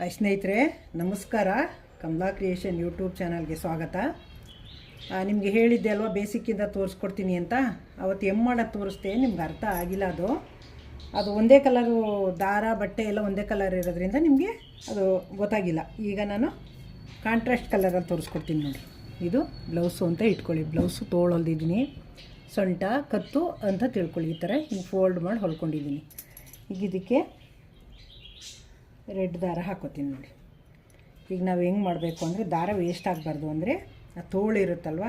Hi ಸ್ನೇಹಿತರೆ, ನಮಸ್ಕಾರ. Kamala creation YouTube ಚಾನಲ್ಗೆ ಸ್ವಾಗತ. ನಿಮಗೆ ಹೇಳಿದ್ದೆ ಅಲ್ವಾ, ಬೇಸಿಕ್ಕಿಂದ ತೋರಿಸ್ಕೊಡ್ತೀನಿ ಅಂತ. ಅವತ್ತು ಎಂ ಮಾಡೋದು ತೋರಿಸ್ದೆ, ನಿಮ್ಗೆ ಅರ್ಥ ಆಗಿಲ್ಲ ಅದು. ಅದು ಒಂದೇ ಕಲರು ದಾರ, ಬಟ್ಟೆ ಎಲ್ಲ ಒಂದೇ ಕಲರ್ ಇರೋದ್ರಿಂದ ನಿಮಗೆ ಅದು ಗೊತ್ತಾಗಿಲ್ಲ. ಈಗ ನಾನು ಕಾಂಟ್ರಾಸ್ಟ್ ಕಲರಲ್ಲಿ ತೋರಿಸ್ಕೊಡ್ತೀನಿ ನೋಡಿ ಇದು ಬ್ಲೌಸು ಅಂತ ಇಟ್ಕೊಳ್ಳಿ. ಬ್ಲೌಸು ತೋಳು ಹೊಲ್ದಿದ್ದೀನಿ. ಸೊಂಟ, ಕತ್ತು ಅಂತ ತಿಳ್ಕೊಳ್ಳಿ. ಈ ಥರ ಹಿಂಗೆ ಫೋಲ್ಡ್ ಮಾಡಿ ಹೊಲ್ಕೊಂಡಿದ್ದೀನಿ. ಈಗ ಇದಕ್ಕೆ ರೆಡ್ ದಾರ ಹಾಕೋತೀನಿ ನೋಡಿ. ಈಗ ನಾವು ಹೆಂಗೆ ಮಾಡಬೇಕು ಅಂದರೆ ದಾರ ವೇಸ್ಟ್ ಆಗಬಾರ್ದು ಅಂದರೆ ಆ ತೋಳು ಇರುತ್ತಲ್ವ,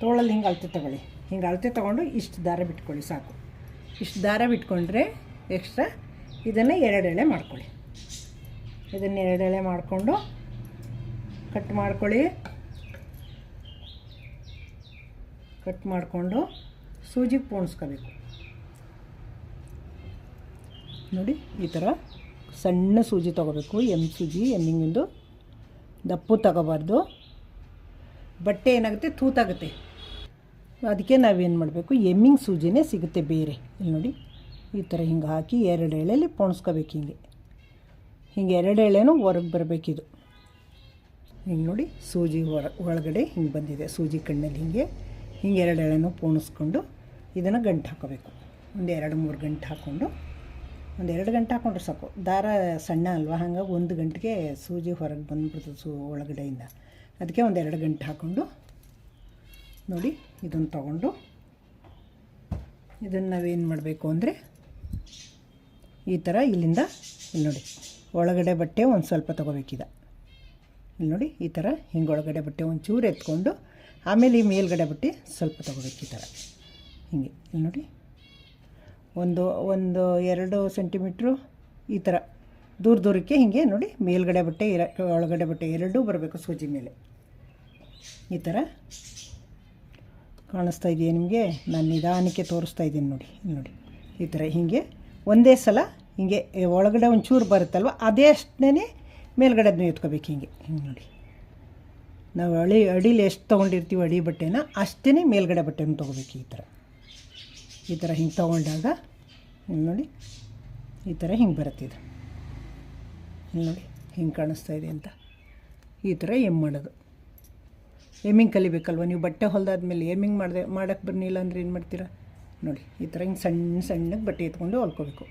ತೋಳಲ್ಲಿ ಹಿಂಗೆ ಅಳತೆ ತೊಗೊಳ್ಳಿ. ಹಿಂಗೆ ಅಳತೆ ತೊಗೊಂಡು ಇಷ್ಟು ದಾರ ಬಿಟ್ಕೊಳ್ಳಿ ಸಾಕು. ಇಷ್ಟು ದಾರ ಬಿಟ್ಕೊಂಡ್ರೆ ಎಕ್ಸ್ಟ್ರಾ ಇದನ್ನು ಎರಡು ಎಳೆ ಮಾಡ್ಕೊಳ್ಳಿ. ಇದನ್ನು ಎರಡು ಎಳೆ ಮಾಡಿಕೊಂಡು ಕಟ್ ಮಾಡ್ಕೊಳ್ಳಿ. ಕಟ್ ಮಾಡಿಕೊಂಡು ಸೂಜಿಗೆ ಪೋಣಿಸ್ಕೋಬೇಕು. ನೋಡಿ ಈ ಥರ ಸಣ್ಣ ಸೂಜಿ ತೊಗೋಬೇಕು, ಎಂ ಸೂಜಿ, ಎಮ್ಮಿಂಗಿಂದು ದಪ್ಪು ತಗೋಬಾರ್ದು. ಬಟ್ಟೆ ಏನಾಗುತ್ತೆ? ತೂತಾಗುತ್ತೆ. ಅದಕ್ಕೆ ನಾವೇನು ಮಾಡಬೇಕು? ಎಮ್ಮಿಂಗ್ ಸೂಜಿನೇ ಸಿಗುತ್ತೆ ಬೇರೆ. ಇಲ್ಲಿ ನೋಡಿ, ಈ ಥರ ಹಿಂಗೆ ಹಾಕಿ ಎರಡು ಎಳೆಯಲ್ಲಿ ಪೋಣಿಸ್ಕೋಬೇಕು ಹಿಂಗೆ. ಹಿಂಗೆ ಎರಡು ಎಳೆನೂ ಹೊರಗೆ ಬರಬೇಕಿದು. ಹಿಂಗೆ ನೋಡಿ, ಸೂಜಿ ಹೊರ ಒಳಗಡೆ ಹಿಂಗೆ ಬಂದಿದೆ. ಸೂಜಿ ಕಣ್ಣಲ್ಲಿ ಹಿಂಗೆ ಹಿಂಗೆ ಎರಡು ಎಳೆನೂ ಪೋಣಿಸ್ಕೊಂಡು ಇದನ್ನು ಗಂಟು ಹಾಕೋಬೇಕು. ಒಂದು ಎರಡು ಮೂರು ಗಂಟು ಹಾಕ್ಕೊಂಡು ಒಂದು ಎರಡು ಗಂಟೆ ಹಾಕೊಂಡ್ರೆ ಸಾಕು. ದಾರ ಸಣ್ಣ ಅಲ್ವಾ? ಹಾಗಾಗಿ ಒಂದು ಗಂಟೆಗೆ ಸೂಜಿ ಹೊರಗೆ ಬಂದುಬಿಡ್ತದೆ ಸೂ ಒಳಗಡೆಯಿಂದ. ಅದಕ್ಕೆ ಒಂದು ಎರಡು ಗಂಟೆ ಹಾಕ್ಕೊಂಡು ನೋಡಿ, ಇದನ್ನು ತಗೊಂಡು ಇದನ್ನು ನಾವೇನು ಮಾಡಬೇಕು ಅಂದರೆ ಈ ಥರ ಇಲ್ಲಿಂದ ಇಲ್ಲಿ ನೋಡಿ, ಒಳಗಡೆ ಬಟ್ಟೆ ಒಂದು ಸ್ವಲ್ಪ ತೊಗೋಬೇಕಿದ. ಇಲ್ಲಿ ನೋಡಿ, ಈ ಥರ ಹಿಂಗೆ ಒಳಗಡೆ ಬಟ್ಟೆ ಒಂಚೂರು ಎತ್ಕೊಂಡು ಆಮೇಲೆ ಈ ಮೇಲ್ಗಡೆ ಬಟ್ಟೆ ಸ್ವಲ್ಪ ತೊಗೋಬೇಕು ಈ ಥರ. ಹಿಂಗೆ, ಇಲ್ಲಿ ನೋಡಿ. ಒಂದು ಒಂದು ಎರಡು ಸೆಂಟಿಮೀಟ್ರು ಈ ಥರ ದೂರ ದೂರಕ್ಕೆ ಹೀಗೆ ನೋಡಿ, ಮೇಲ್ಗಡೆ ಬಟ್ಟೆ ಒಳಗಡೆ ಬಟ್ಟೆ ಎರಡೂ ಬರಬೇಕು ಸೂಜಿ ಮೇಲೆ. ಈ ಥರ ಕಾಣಿಸ್ತಾ ಇದೆಯಾ ನಿಮಗೆ? ನಾನು ನಿಧಾನಕ್ಕೆ ತೋರಿಸ್ತಾ ಇದ್ದೀನಿ ನೋಡಿ ನೋಡಿ. ಈ ಥರ ಹೀಗೆ, ಒಂದೇ ಸಲ ಹಿಂಗೆ ಒಳಗಡೆ ಒಂಚೂರು ಬರುತ್ತಲ್ವ, ಅದೇ ಅಷ್ಟೇ ಮೇಲ್ಗಡೆ ಅದನ್ನ ಎತ್ಕೋಬೇಕು ಹಿಂಗೆ. ಹಿಂಗೆ ನೋಡಿ. ನಾವು ಅಳಿ, ಅಡಿಲಿ ಎಷ್ಟು ತೊಗೊಂಡಿರ್ತೀವಿ ಅಡಿ ಬಟ್ಟೆನ ಅಷ್ಟೇ ಮೇಲ್ಗಡೆ ಬಟ್ಟೆನ ತೊಗೋಬೇಕು ಈ ಥರ ಈ ಥರ ಹಿಂಗೆ ತೊಗೊಂಡಾಗ ನೋಡಿ, ಈ ಥರ ಹಿಂಗೆ ಬರುತ್ತಿದೆ. ನೋಡಿ, ಹಿಂಗೆ ಕಾಣಿಸ್ತಾ ಇದೆ ಅಂತ. ಈ ಥರ ಎಂ ಮಾಡೋದು ಎಮ್ಮಿಂಗ್ ಕಲಿಬೇಕಲ್ವ ನೀವು? ಬಟ್ಟೆ ಹೊಲ್ದಾದ್ಮೇಲೆ ಎಮ್ಮಿಂಗ್ ಮಾಡಿದೆ ಮಾಡೋಕ್ಕೆ ಬರಲಿಲ್ಲ ಅಂದರೆ ಏನು ಮಾಡ್ತೀರಾ? ನೋಡಿ, ಈ ಥರ ಹಿಂಗೆ ಸಣ್ಣ ಸಣ್ಣಗೆ ಬಟ್ಟೆ ಎತ್ಕೊಂಡು ಹೊಲ್ಕೋಬೇಕು.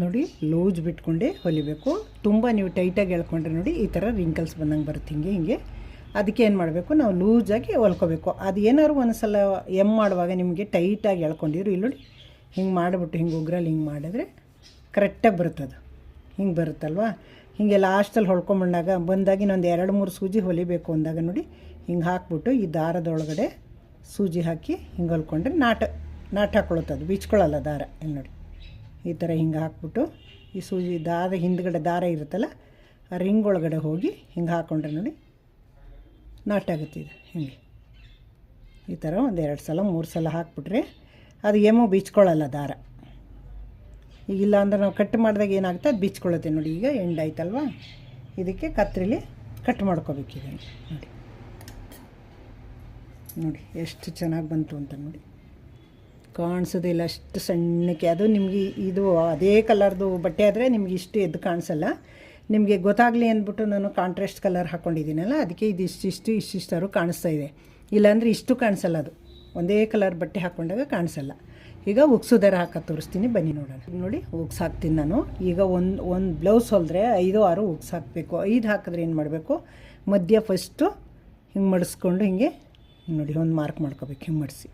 ನೋಡಿ, ಲೂಸ್ ಬಿಟ್ಕೊಂಡೇ ಹೊಲಿಬೇಕು. ತುಂಬ ನೀವು ಟೈಟಾಗಿ ಎಳ್ಕೊಂಡ್ರೆ ನೋಡಿ, ಈ ಥರ ರಿಂಕಲ್ಸ್ ಬಂದಂಗೆ ಬರುತ್ತೆ, ಹಿಂಗೆ ಹಿಂಗೆ. ಅದಕ್ಕೆ ಏನು ಮಾಡಬೇಕು? ನಾವು ಲೂಸಾಗಿ ಹೊಲ್ಕೋಬೇಕು. ಅದು ಏನಾದ್ರು ಒಂದು ಸಲ ಎಂ ಮಾಡುವಾಗ ನಿಮಗೆ ಟೈಟಾಗಿ ಎಳ್ಕೊಂಡಿದ್ರು. ಇಲ್ಲಿ ನೋಡಿ, ಹಿಂಗೆ ಮಾಡಿಬಿಟ್ಟು ಹಿಂಗೆ ಉಗ್ರಲ್ಲಿ ಹಿಂಗೆ ಮಾಡಿದ್ರೆ ಕರೆಕ್ಟಾಗಿ ಬರುತ್ತದು. ಹಿಂಗೆ ಬರುತ್ತಲ್ವಾ? ಹಿಂಗೆ ಲಾಸ್ಟಲ್ಲಿ ಹೊಳ್ಕೊಂಬಂಡಾಗ ಬಂದಾಗ ಇನ್ನೊಂದು ಎರಡು ಮೂರು ಸೂಜಿ ಹೊಲಿಬೇಕು ಅಂದಾಗ ನೋಡಿ, ಹಿಂಗೆ ಹಾಕ್ಬಿಟ್ಟು ಈ ದಾರದೊಳಗಡೆ ಸೂಜಿ ಹಾಕಿ ಹಿಂಗೆ ಹೊಲ್ಕೊಂಡ್ರೆ ನಾಟ ನಾಟ ಹಾಕೊಳ್ಳುತ್ತದು. ಬಿಚ್ಕೊಳ್ಳಲ್ಲ ದಾರ. ಇಲ್ಲಿ ನೋಡಿ, ಈ ಥರ ಹಿಂಗೆ ಹಾಕ್ಬಿಟ್ಟು ಈ ಸೂಜಿ ದಾರ ಹಿಂದ್ಗಡೆ ದಾರ ಇರುತ್ತಲ್ಲ, ಆ ರಿಂಗ್ ಒಳಗಡೆ ಹೋಗಿ ಹಿಂಗೆ ಹಾಕ್ಕೊಂಡ್ರೆ ನೋಡಿ ನಾಟ ಆಗುತ್ತೆ ಇದು ಹಿಂಗೆ? ಈ ಥರ ಒಂದು ಎರಡು ಸಲ, ಮೂರು ಸಲ ಹಾಕ್ಬಿಟ್ರೆ ಅದು ಏಮೋ ಬಿಚ್ಕೊಳ್ಳಲ್ಲ ದಾರ. ಈಗ ಇಲ್ಲ ಅಂದ್ರೆ ನಾವು ಕಟ್ ಮಾಡಿದಾಗ ಏನಾಗುತ್ತೆ? ಅದು ಬೀಚ್ಕೊಳ್ಳುತ್ತೆ ನೋಡಿ. ಈಗ ಎಂಡ್ ಆಯ್ತಲ್ವಾ? ಇದಕ್ಕೆ ಕತ್ರಿಲಿ ಕಟ್ ಮಾಡ್ಕೋಬೇಕು ಇದನ್ನು ನೋಡಿ. ನೋಡಿ, ಎಷ್ಟು ಚೆನ್ನಾಗಿ ಬಂತು ಅಂತ ನೋಡಿ. ಕಾಣಿಸೋದಿಲ್ಲ ಅಷ್ಟು ಸಣ್ಣಕ್ಕೆ. ಅದು ನಿಮಗೆ ಇದು, ಅದೇ ಕಲರ್ದು ಬಟ್ಟೆ ಆದರೆ ನಿಮಗೆ ಇಷ್ಟು ಎದ್ದು ಕಾಣಿಸಲ್ಲ. ನಿಮಗೆ ಗೊತ್ತಾಗಲಿ ಅಂದ್ಬಿಟ್ಟು ನಾನು ಕಾಂಟ್ರಾಸ್ಟ್ ಕಲರ್ ಹಾಕ್ಕೊಂಡಿದ್ದೀನಲ್ಲ ಅದಕ್ಕೆ ಇದು ಇಷ್ಟಿಷ್ಟು ಇಷ್ಟಿಷ್ಟಾರು ಕಾಣಿಸ್ತಾ ಇದೆ. ಇಲ್ಲಾಂದರೆ ಇಷ್ಟು ಕಾಣಿಸಲ್ಲ ಅದು. ಒಂದೇ ಕಲರ್ ಬಟ್ಟೆ ಹಾಕ್ಕೊಂಡಾಗ ಕಾಣಿಸಲ್ಲ. ಈಗ ಉಕ್ಸು ದರ ಹಾಕಿ ತೋರಿಸ್ತೀನಿ, ಬನ್ನಿ ನೋಡೋಣ. ನೋಡಿ, ಉಕ್ಸ್ ಹಾಕ್ತೀನಿ ನಾನು. ಈಗ ಒಂದು ಒಂದು ಬ್ಲೌಸ್ ಹೊಲಿದ್ರೆ ಐದು, ಆರು ಉಕ್ಸ್ ಹಾಕಬೇಕು. ಐದು ಹಾಕಿದ್ರೆ ಏನು ಮಾಡಬೇಕು? ಮಧ್ಯ ಫಸ್ಟು ಹಿಂಗೆ ಮಡಿಸ್ಕೊಂಡು ಹಿಂಗೆ, ನೋಡಿ, ಒಂದು ಮಾರ್ಕ್ ಮಾಡ್ಕೋಬೇಕು, ಹಿಂಗೆ ಮಡಿಸಿ.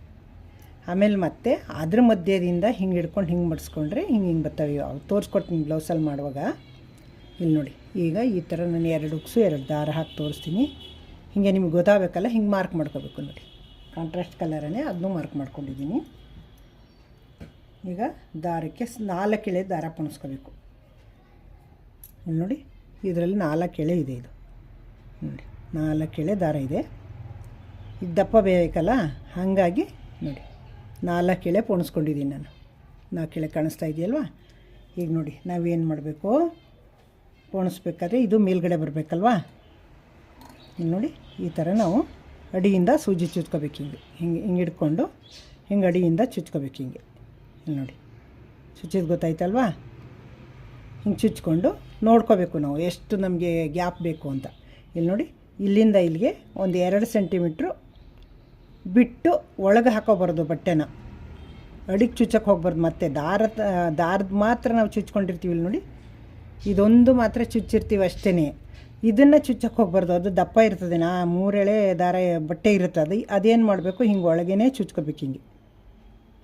ಆಮೇಲೆ ಮತ್ತೆ ಅದ್ರ ಮಧ್ಯದಿಂದ ಹಿಂಗೆ ಹಿಡ್ಕೊಂಡು ಹಿಂಗೆ ಮಡಿಸ್ಕೊಂಡ್ರೆ ಹಿಂಗೆ ಹಿಂಗೆ ಬರ್ತವೆ ಅವು ತೋರಿಸ್ಕೊಡ್ತೀನಿ ಬ್ಲೌಸಲ್ಲಿ ಮಾಡುವಾಗ. ಇಲ್ಲಿ ನೋಡಿ. ಈಗ ಈ ಥರ ನಾನು ಎರಡು ಉಕ್ಸು, ಎರಡು ದಾರ ಹಾಕಿ ತೋರಿಸ್ತೀನಿ. ಹೀಗೆ ನಿಮ್ಗೆ ಗೊತ್ತಾಗಬೇಕಲ್ಲ, ಹಿಂಗೆ ಮಾರ್ಕ್ ಮಾಡ್ಕೋಬೇಕು ನೋಡಿ. ಕಾಂಟ್ರಾಸ್ಟ್ ಕಲರನ್ನೇ ಅದನ್ನೂ ಮಾರ್ಕ್ ಮಾಡ್ಕೊಂಡಿದ್ದೀನಿ. ಈಗ ದಾರಕ್ಕೆ ನಾಲ್ಕು ಎಳೆ ದಾರ ಪಣಿಸ್ಕೋಬೇಕು. ಇಲ್ಲಿ ನೋಡಿ, ಇದರಲ್ಲಿ ನಾಲ್ಕು ಎಳೆ ಇದೆ ಇದು. ನೋಡಿ, ನಾಲ್ಕು ಎಳೆ ದಾರ ಇದೆ. ಇದು ದಪ್ಪ ಬೇಕಲ್ಲ, ಹಾಗಾಗಿ ನೋಡಿ, ನಾಲ್ಕು ಎಳೆ ಪೋಣಿಸ್ಕೊಂಡಿದ್ದೀನಿ ನಾನು. ನಾಲ್ಕು ಎಳೆ ಕಾಣಿಸ್ತಾ ಇದೆಯಲ್ವಾ? ಈಗ ನೋಡಿ, ನಾವೇನು ಮಾಡಬೇಕು? ಪೋಣಿಸ್ಬೇಕಾದ್ರೆ ಇದು ಮೇಲ್ಗಡೆ ಬರಬೇಕಲ್ವಾ? ಇಲ್ಲಿ ನೋಡಿ, ಈ ಥರ ನಾವು ಅಡಿಯಿಂದ ಸೂಜಿ ಚುಚ್ಕೋಬೇಕು ಹಿಂಗೆ. ಹಿಂಗೆ ಹಿಂಗೆ ಹಿಡ್ಕೊಂಡು ಹಿಂಗೆ ಅಡಿಯಿಂದ ಚುಚ್ಕೋಬೇಕು ಹಿಂಗೆ. ಇಲ್ಲಿ ನೋಡಿ, ಚುಚ್ಚಿದ ಗೊತ್ತಾಯ್ತಲ್ವಾ? ಹಿಂಗೆ ಚುಚ್ಕೊಂಡು ನೋಡ್ಕೋಬೇಕು ನಾವು ಎಷ್ಟು ನಮಗೆ ಗ್ಯಾಪ್ ಬೇಕು ಅಂತ. ಇಲ್ಲಿ ನೋಡಿ, ಇಲ್ಲಿಂದ ಇಲ್ಲಿಗೆ ಒಂದು ಎರಡು ಸೆಂಟಿಮೀಟ್ರು ಬಿಟ್ಟು ಒಳಗೆ ಹಾಕೋಬಾರ್ದು ಬಟ್ಟೆನ. ಅಡಿಗೆ ಚುಚ್ಚಕ್ಕೆ ಹೋಗ್ಬಾರ್ದು ಮತ್ತೆ. ದಾರ, ದಾರದ ಮಾತ್ರ ನಾವು ಚುಚ್ಕೊಂಡಿರ್ತೀವಿ ಇಲ್ಲಿ ನೋಡಿ. ಇದೊಂದು ಮಾತ್ರ ಚುಚ್ಚಿರ್ತೀವಿ ಅಷ್ಟೇ ಇದನ್ನು ಚುಚ್ಚಕ್ಕೆ ಹೋಗ್ಬಾರ್ದು. ಅದು ದಪ್ಪ ಇರ್ತದೆ. ನಾ ಮೂರೆಳೆ ದಾರ ಬಟ್ಟೆ ಇರುತ್ತೆ. ಅದು ಅದೇನು ಮಾಡಬೇಕು? ಹಿಂಗೆ ಒಳಗೇ ಚುಚ್ಕೋಬೇಕು ಹಿಂಗೆ.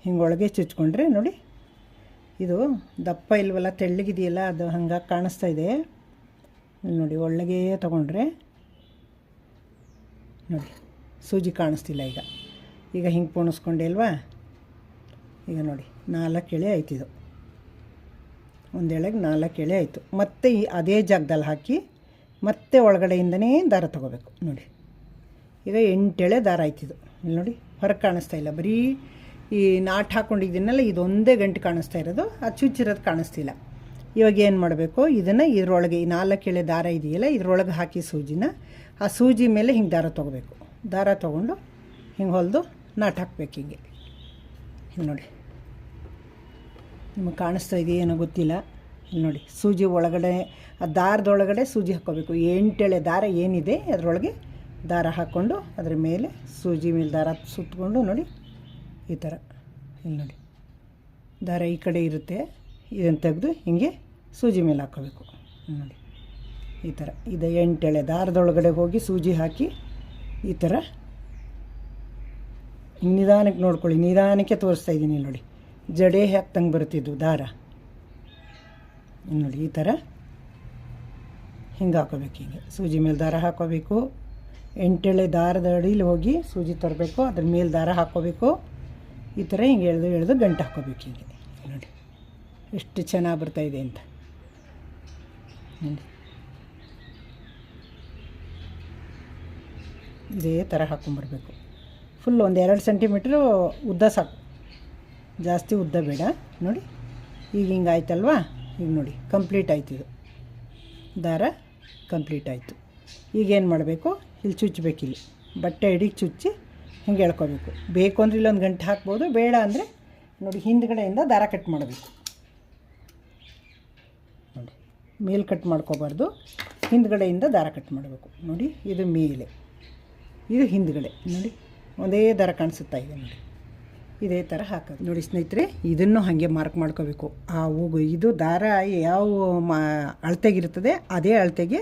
ಹಿಂಗೆ ಒಳಗೆ ಚುಚ್ಕೊಂಡ್ರೆ ನೋಡಿ, ಇದು ದಪ್ಪ ಇಲ್ವಲ್ಲ, ತೆಳ್ಳಗಿದೆಯಲ್ಲ, ಅದು ಹಂಗಾಗಿ ಕಾಣಿಸ್ತಾ ಇದೆ. ನೋಡಿ ಒಳಗೆ ತಗೊಂಡ್ರೆ ನೋಡಿ, ಸೂಜಿ ಕಾಣಿಸ್ತಿಲ್ಲ ಈಗ. ಈಗ ಹಿಂಗೆ ಪೋಣಿಸ್ಕೊಂಡೆ ಅಲ್ವಾ? ಈಗ ನೋಡಿ, ನಾಲ್ಕು ಎಳೆ ಆಯ್ತಿದು. ಒಂದು ಎಳೆಗೆ ನಾಲ್ಕು ಎಳೆ ಆಯಿತು. ಮತ್ತೆ ಈ ಅದೇ ಜಾಗದಲ್ಲಿ ಹಾಕಿ ಮತ್ತೆ ಒಳಗಡೆಯಿಂದನೇ ದಾರ ತಗೋಬೇಕು. ನೋಡಿ. ಈಗ ಎಂಟೆಳೆ ದಾರ ಆಯ್ತಿದು ಇಲ್ಲಿ ನೋಡಿ, ಹೊರಗೆ ಕಾಣಿಸ್ತಾ ಇಲ್ಲ. ಬರೀ ಈ ನಾಟ್ ಹಾಕ್ಕೊಂಡಿದ್ದೀನಲ್ಲ ಇದೊಂದೇ ಗಂಟೆ ಕಾಣಿಸ್ತಾ ಇರೋದು. ಅದು ಚುಚ್ಚಿರೋದು ಕಾಣಿಸ್ತಿಲ್ಲ. ಇವಾಗ ಏನು ಮಾಡಬೇಕು? ಇದನ್ನು ಇದರೊಳಗೆ ಈ ನಾಲ್ಕು ಎಳೆ ದಾರ ಇದೆಯಲ್ಲ, ಇದರೊಳಗೆ ಹಾಕಿ ಸೂಜಿನ, ಆ ಸೂಜಿ ಮೇಲೆ ಹಿಂಗೆ ದಾರ ತೊಗೋಬೇಕು. ದಾರ ತೊಗೊಂಡು ಹಿಂಗೆ ಹೊಲಿದು ನಾಟ್ ಹಾಕ್ಬೇಕು ಹಿಂಗೆ. ಹಿಂಗೆ ನೋಡಿ. ನಿಮಗೆ ಕಾಣಿಸ್ತಾ ಇದೆಯೇನೋ ಗೊತ್ತಿಲ್ಲ. ಇಲ್ಲಿ ನೋಡಿ, ಸೂಜಿ ಒಳಗಡೆ, ಆ ದಾರದೊಳಗಡೆ ಸೂಜಿ ಹಾಕ್ಕೋಬೇಕು. ಎಂಟೆಳೆ ದಾರ ಏನಿದೆ, ಅದರೊಳಗೆ ದಾರ ಹಾಕ್ಕೊಂಡು, ಅದರ ಮೇಲೆ ಸೂಜಿ ಮೇಲೆ ದಾರ ಸುತ್ತಕೊಂಡು ನೋಡಿ, ಈ ಥರ. ಇಲ್ಲಿ ನೋಡಿ, ದಾರ ಈ ಕಡೆ ಇರುತ್ತೆ, ಇದನ್ನು ತೆಗೆದು ಹಿಂಗೆ ಸೂಜಿ ಮೇಲೆ ಹಾಕ್ಕೋಬೇಕು. ನೋಡಿ, ಈ ಥರ. ಇದು ಎಂಟೆಳೆ ದಾರದೊಳಗಡೆ ಹೋಗಿ ಸೂಜಿ ಹಾಕಿ, ಈ ಥರ. ನಿಧಾನಕ್ಕೆ ನೋಡ್ಕೊಳ್ಳಿ, ನಿಧಾನಕ್ಕೆ ತೋರಿಸ್ತಾ ಇದ್ದೀನಿ ನೋಡಿ. ಜಡೆ ಹಾಕ್ತಂಗೆ ಬರ್ತಿದ್ವು? ದಾರ. ನೋಡಿ ಈ ಥರ ಹಿಂಗೆ ಹಾಕೋಬೇಕು ಹೀಗೆ. ಸೂಜಿ ಮೇಲೆ ದಾರ ಹಾಕೋಬೇಕು. ಎಂಟೆಳೆ ದಾರದ ಅಡಿಲಿ ಹೋಗಿ ಸೂಜಿ ತರಬೇಕು. ಅದ್ರ ಮೇಲೆ ದಾರ ಹಾಕ್ಕೋಬೇಕು ಈ ಥರ ಹಿಂಗೆ ಎಳೆದು ಎಳೆದು ಗಂಟು ಹಾಕೋಬೇಕು ಹೀಗೆ. ನೋಡಿ. ಎಷ್ಟು ಚೆನ್ನಾಗಿ ಬರ್ತಾಯಿದೆ ಅಂತ. ನೋಡಿ. ಇದೇ ಥರ ಹಾಕ್ಕೊಂಬರ್ಬೇಕು ಫುಲ್ ಒಂದು ಎರಡು ಸೆಂಟಿಮೀಟ್ರು ಉದ್ದ ಸಾಕು. ಜಾಸ್ತಿ ಉದ್ದ ಬೇಡ. ನೋಡಿ, ಈಗ ಹಿಂಗೆ ಆಯ್ತಲ್ವಾ? ಈಗ ನೋಡಿ ಕಂಪ್ಲೀಟ್ ಆಯ್ತು ಇದು. ದಾರ ಕಂಪ್ಲೀಟ್ ಆಯಿತು. ಈಗೇನು ಮಾಡಬೇಕು? ಇಲ್ಲಿ ಚುಚ್ಚಬೇಕು ಇಲ್ಲಿ. ಬಟ್ಟೆ ಹಿಡಿಗೆ ಚುಚ್ಚಿ ಹಿಂಗೆ ಎಳ್ಕೊಬೇಕು. ಬೇಕು ಅಂದರೆ ಇಲ್ಲೊಂದು ಗಂಟೆ ಹಾಕ್ಬೋದು, ಬೇಡ ಅಂದರೆ ನೋಡಿ ಹಿಂದ್ಗಡೆಯಿಂದ ದಾರ ಕಟ್ ಮಾಡಬೇಕು. ನೋಡಿ, ಮೇಲ್ ಕಟ್ ಮಾಡ್ಕೋಬಾರ್ದು. ಹಿಂದ್ಗಡೆಯಿಂದ ದಾರ ಕಟ್ ಮಾಡಬೇಕು. ನೋಡಿ, ಇದು ಮೇಲೆ. ಇದು ಹಿಂದ್ಗಡೆ. ನೋಡಿ, ಒಂದೇ ದಾರ ಕಾಣಿಸುತ್ತಾ ಇದೆ ನೋಡಿ. ಇದೇ ಥರ ಹಾಕೋದು. ನೋಡಿ ಸ್ನೇಹಿತರೆ, ಇದನ್ನು ಹಾಗೆ ಮಾರ್ಕ್ ಮಾಡ್ಕೋಬೇಕು. ಆ ಹೂಗು, ಇದು ದಾರ ಯಾವ ಮಾ ಅಳತೆಗಿರ್ತದೆ ಅದೇ ಅಳತೆಗೆ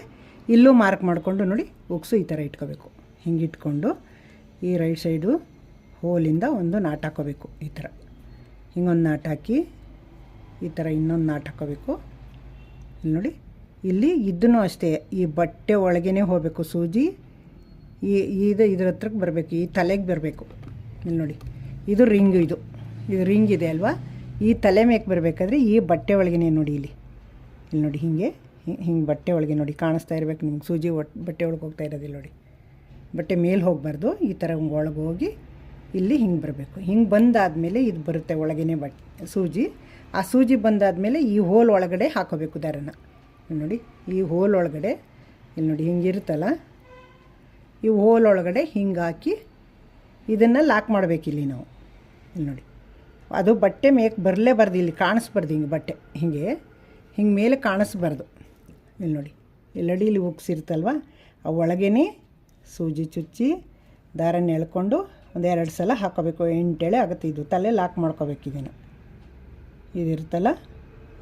ಇಲ್ಲೂ ಮಾರ್ಕ್ ಮಾಡಿಕೊಂಡು ನೋಡಿ ಉಕ್ಸು ಈ ಥರ ಇಟ್ಕೋಬೇಕು. ಹಿಂಗೆ ಇಟ್ಕೊಂಡು ಈ ರೈಟ್ ಸೈಡು ಹೋಲಿಂದ ಒಂದು ನಾಟ್ ಹಾಕೋಬೇಕು ಈ ಥರ ಹಿಂಗೊಂದು ನಾಟ್ ಹಾಕಿ ಈ ಥರ ಇನ್ನೊಂದು ನಾಟ್ ಹಾಕೋಬೇಕು. ಇಲ್ಲಿ ನೋಡಿ, ಇಲ್ಲಿ ಇದನ್ನು ಅಷ್ಟೇ, ಈ ಬಟ್ಟೆ ಒಳಗೇ ಹೋಗಬೇಕು ಸೂಜಿ, ಈ, ಇದು ಇದ್ರ ಹತ್ರಕ್ಕೆ ಬರಬೇಕು, ಈ ತಲೆಗೆ ಬರಬೇಕು. ಇಲ್ಲಿ ನೋಡಿ ಇದು ರಿಂಗ್ ಇದು. ಇದು ರಿಂಗ್ ಇದೆ ಅಲ್ವಾ? ಈ ತಲೆ ಮೇಕ್ ಬರಬೇಕಾದ್ರೆ ಈ ಬಟ್ಟೆ ಒಳಗೇನೆ ನೋಡಿ ಇಲ್ಲಿ. ಇಲ್ಲಿ ನೋಡಿ ಹೀಗೆ ಹಿಂಗೆ ಬಟ್ಟೆ ಒಳಗೆ ನೋಡಿ ಕಾಣಿಸ್ತಾ ಇರಬೇಕು ನಿಮ್ಗೆ. ಸೂಜಿ ಒಟ್ಟು ಬಟ್ಟೆ ಒಳಗೆ ಹೋಗ್ತಾ ಇರೋದಿಲ್ಲ ನೋಡಿ. ಬಟ್ಟೆ ಮೇಲೆ ಹೋಗಬಾರ್ದು, ಈ ಥರ ಒಳಗೆ ಹೋಗಿ ಇಲ್ಲಿ ಹಿಂಗೆ ಬರಬೇಕು. ಹಿಂಗೆ ಬಂದಾದಮೇಲೆ ಇದು ಬರುತ್ತೆ ಒಳಗೇ ಬಟ್, ಸೂಜಿ. ಆ ಸೂಜಿ ಬಂದಾದಮೇಲೆ ಈ ಹೋಲ್ ಒಳಗಡೆ ಹಾಕೋಬೇಕು ದಾರನ ನೋಡಿ, ಈ ಹೋಲ್ ಒಳಗಡೆ ಇಲ್ಲಿ ನೋಡಿ ಹಿಂಗಿರುತ್ತಲ್ಲ ಈ ಹೋಲ್ ಒಳಗಡೆ ಹಿಂಗೆ ಹಾಕಿ ಇದನ್ನು ಲಾಕ್ ಮಾಡಬೇಕು ಇಲ್ಲಿ ನಾವು. ಇಲ್ಲಿ ನೋಡಿ. ಅದು ಬಟ್ಟೆ ಮೇಕ್ ಬರಲೇಬಾರ್ದು ಇಲ್ಲಿ ಕಾಣಿಸ್ಬಾರ್ದು ಹಿಂಗೆ ಬಟ್ಟೆ, ಹೀಗೆ, ಹಿಂಗೆ ಮೇಲೆ ಕಾಣಿಸ್ಬಾರ್ದು. ಇಲ್ಲಿ ನೋಡಿ ಇಲ್ಲಿ ಅಡಿಲಿ ಉಗ್ಸಿರ್ತಲ್ವ ಆ ಒಳಗೇ ಸೂಜಿ ಚುಚ್ಚಿ ದಾರನ ಎಳ್ಕೊಂಡು ಒಂದು ಎರಡು ಸಲ ಹಾಕೋಬೇಕು. ಎಂಟೇಳೆ ಆಗುತ್ತೆ ಇದು, ತಲೆ ಲಾಕ್ ಮಾಡ್ಕೋಬೇಕು ಇದನ್ನು. ಇದಿರುತ್ತಲ್ಲ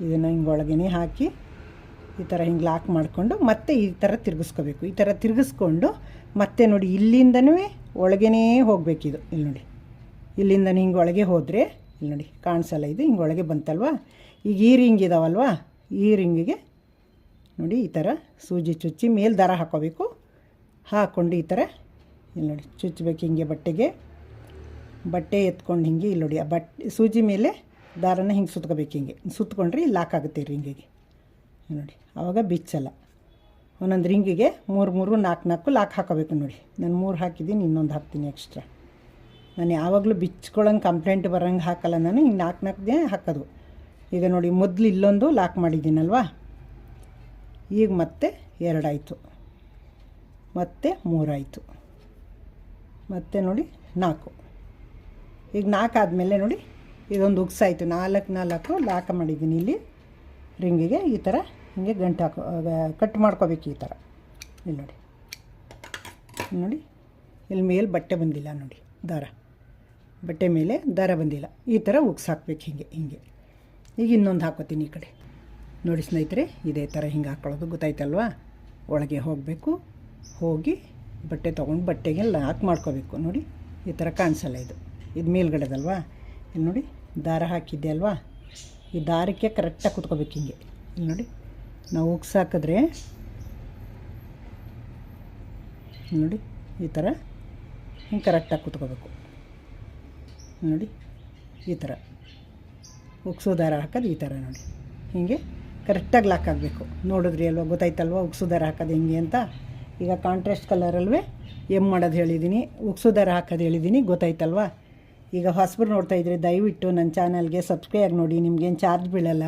ಇದನ್ನು ಹಿಂಗೆ ಒಳಗೇ ಹಾಕಿ ಈ ಥರ ಹಿಂಗೆ ಲಾಕ್ ಮಾಡಿಕೊಂಡು ಮತ್ತೆ ಈ ಥರ ತಿರುಗಿಸ್ಕೋಬೇಕು. ಈ ಥರ ತಿರುಗಿಸ್ಕೊಂಡು ಮತ್ತೆ ನೋಡಿ ಇಲ್ಲಿಂದನೂ ಒಳಗೇ ಹೋಗಬೇಕಿದು ಇಲ್ಲಿ ನೋಡಿ. ಇಲ್ಲಿಂದ ಹಿಂಗೆ ಒಳಗೆ ಹೋದರೆ, ಇಲ್ಲಿ ನೋಡಿ, ಕಾಣಿಸಲ್ಲ ಇದು, ಹಿಂಗೆ ಒಳಗೆ ಬಂತಲ್ವಾ? ಈಗ ಈ ರಿಂಗ್ ಇದಾವಲ್ವ? ಈ ರಿಂಗಿಗೆ ನೋಡಿ, ಈ ಥರ ಸೂಜಿ ಚುಚ್ಚಿ ಮೇಲೆ ದಾರ ಹಾಕೋಬೇಕು. ಹಾಕ್ಕೊಂಡು ಈ ಥರ ಇಲ್ಲಿ ನೋಡಿ, ಚುಚ್ಚಬೇಕು ಹಿಂಗೆ ಬಟ್ಟೆಗೆ. ಬಟ್ಟೆ ಎತ್ಕೊಂಡು ಹಿಂಗೆ ಇಲ್ಲಿ ನೋಡಿ, ಆ ಬಟ್ಟೆ ಸೂಜಿ ಮೇಲೆ ದಾರನ ಹಿಂಗೆ ಸುತ್ಕೋಬೇಕು ಹಿಂಗೆ. ಸುತ್ಕೊಂಡ್ರೆ ಲಾಕ್ ಆಗುತ್ತೆ ರಿಂಗಿಗೆ. ನೋಡಿ ಆವಾಗ ಬಿಚ್ಚಲ್ಲ. ಒಂದೊಂದು ರಿಂಗಿಗೆ ಮೂರು ಮೂರು, ನಾಲ್ಕು ನಾಲ್ಕು ಲಾಕ್ ಹಾಕೋಬೇಕು ನೋಡಿ. ನಾನು ಮೂರು ಹಾಕಿದ್ದೀನಿ, ಇನ್ನೊಂದು ಹಾಕ್ತೀನಿ ಎಕ್ಸ್ಟ್ರಾ ನಾನು ಯಾವಾಗಲೂ ಬಿಚ್ಕೊಳ್ಳೋಂಗೆ ಕಂಪ್ಲೇಂಟ್ ಬರೋಂಗೆ ಹಾಕಲ್ಲ ನಾನು. ಹಿಂಗೆ ನಾಲ್ಕು ದಿನ ಹಾಕೋದು. ಈಗ ನೋಡಿ ಮೊದಲು ಇಲ್ಲೊಂದು ಲಾಕ್ ಮಾಡಿದ್ದೀನಲ್ವಾ? ಈಗ ಮತ್ತೆ ಎರಡಾಯಿತು. ಮತ್ತೆ ಮೂರಾಯಿತು. ಮತ್ತೆ ನೋಡಿ ನಾಲ್ಕು. ಈಗ ನಾಲ್ಕು ಆದಮೇಲೆ ನೋಡಿ ಇದೊಂದು ಉಗ್ಸಾಯಿತು. ನಾಲ್ಕು ನಾಲ್ಕು ಲಾಕ್ ಮಾಡಿದ್ದೀನಿ ಇಲ್ಲಿ. ರಿಂಗಿಗೆ ಈ ಥರ ಹಿಂಗೆ ಗಂಟು ಹಾಕೋ ಕಟ್ ಮಾಡ್ಕೋಬೇಕು ಈ ಥರ. ಇಲ್ಲಿ ನೋಡಿ. ನೋಡಿ, ಇಲ್ಲಿ ಮೇಲೆ ಬಟ್ಟೆ ಬಂದಿಲ್ಲ ನೋಡಿ. ದಾರ. ಬಟ್ಟೆ ಮೇಲೆ ದಾರ ಬಂದಿಲ್ಲ. ಈ ಥರ ಉಗ್ಸಾಕ್ಬೇಕು ಹಿಂಗೆ, ಹೀಗೆ. ಈಗ ಇನ್ನೊಂದು ಹಾಕೋತೀನಿ ಈ ಕಡೆ. ನೋಡಿ ಸ್ನೇಹಿತರೆ, ಇದೇ ಥರ ಹಿಂಗೆ ಹಾಕ್ಕೊಳ್ಳೋದು ಗೊತ್ತಾಯ್ತಲ್ವಾ? ಒಳಗೆ ಹೋಗಬೇಕು, ಹೋಗಿ ಬಟ್ಟೆ ತೊಗೊಂಡು ಬಟ್ಟೆಗೆ ಲಾಕ್ ಮಾಡ್ಕೋಬೇಕು. ನೋಡಿ, ಈ ಥರ ಕಾಣಿಸಲ್ಲ ಇದು. ಇದು ಮೇಲ್ಗಡೆದಲ್ವಾ? ಇಲ್ಲಿ ನೋಡಿ, ದಾರ ಹಾಕಿದ್ದೆ ಅಲ್ವಾ? ಈ ದಾರಕ್ಕೆ ಕರೆಕ್ಟಾಗಿ ಕುತ್ಕೋಬೇಕು ಹಿಂಗೆ. ಇಲ್ಲಿ ನೋಡಿ, ನಾವು ಉಗ್ಸಾಕಿದ್ರೆ ನೋಡಿ, ಈ ಥರ ಹಿಂಗೆ ಕರೆಕ್ಟಾಗಿ ಕುತ್ಕೋಬೇಕು. ನೋಡಿ, ಈ ಥರ. ಉಕ್ಸು ದಾರ ಹಾಕೋದು ಈ ಥರ ನೋಡಿ. ಹೀಗೆ ಕರೆಕ್ಟಾಗಿ ಲಾಕ್ ಆಗಬೇಕು. ನೋಡಿದ್ರಿ ಅಲ್ವಾ, ಗೊತ್ತಾಯ್ತಲ್ವ? ಉಕ್ಸು ದಾರ ಹಾಕೋದು ಹೆಂಗೆ ಅಂತ. ಈಗ ಕಾಂಟ್ರಾಸ್ಟ್ ಕಲರಲ್ವೇ ಎಂ ಮಾಡೋದು ಹೇಳಿದ್ದೀನಿ ಉಕ್ಸು ದಾರ ಹಾಕೋದು ಹೇಳಿದ್ದೀನಿ ಗೊತ್ತಾಯ್ತಲ್ವ? ಈಗ ಹೊಸಬ್ರು ನೋಡ್ತಾ ಇದ್ದರೆ ದಯವಿಟ್ಟು ನನ್ನ ಚಾನಲ್ಗೆ ಸಬ್ಸ್ಕ್ರೈಬ್ ನೋಡಿ, ನಿಮ್ಗೇನು ಚಾರ್ಜ್ ಬೀಳಲ್ಲ.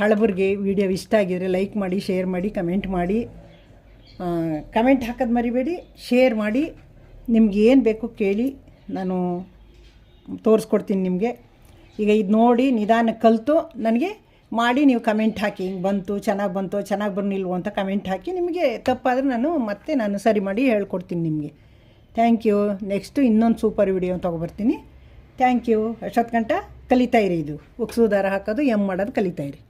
ಹಳಬರಿಗೆ ವಿಡಿಯೋ ಇಷ್ಟ ಆಗಿದ್ರೆ ಲೈಕ್ ಮಾಡಿ, ಶೇರ್ ಮಾಡಿ, ಕಮೆಂಟ್ ಮಾಡಿ. ಕಮೆಂಟ್ ಹಾಕೋದು ಮರಿಬೇಡಿ, ಶೇರ್ ಮಾಡಿ. ನಿಮ್ಗೆ ಏನು ಬೇಕು ಕೇಳಿ, ನಾನು ತೋರಿಸ್ಕೊಡ್ತೀನಿ ನಿಮಗೆ. ಈಗ ಇದು ನೋಡಿ ನಿಧಾನ ಕಲಿತು ನನಗೆ ಮಾಡಿ ನೀವು ಕಮೆಂಟ್ ಹಾಕಿ, ಹಿಂಗೆ ಬಂತು, ಚೆನ್ನಾಗಿ ಬಂತು, ಚೆನ್ನಾಗಿ ಬರ್ನಿಲ್ವೋ ಅಂತ ಕಮೆಂಟ್ ಹಾಕಿ ನಿಮಗೆ ತಪ್ಪಾದರೆ ನಾನು ಮತ್ತೆ ನಾನು ಸರಿ ಮಾಡಿ ಹೇಳ್ಕೊಡ್ತೀನಿ ನಿಮಗೆ. ಥ್ಯಾಂಕ್ ಯು ನೆಕ್ಸ್ಟು ಇನ್ನೊಂದು ಸೂಪರ್ ವಿಡಿಯೋ ತೊಗೊಬರ್ತೀನಿ ಥ್ಯಾಂಕ್ ಯು ಅಷ್ಟೊತ್ತು ಗಂಟ ಕಲಿತಾ ಇರಿ ಇದು. ಉಕ್ಸು ದಾರ ಹಾಕೋದು, ಎಂ ಮಾಡೋದು ಕಲಿತಾ ಇರಿ.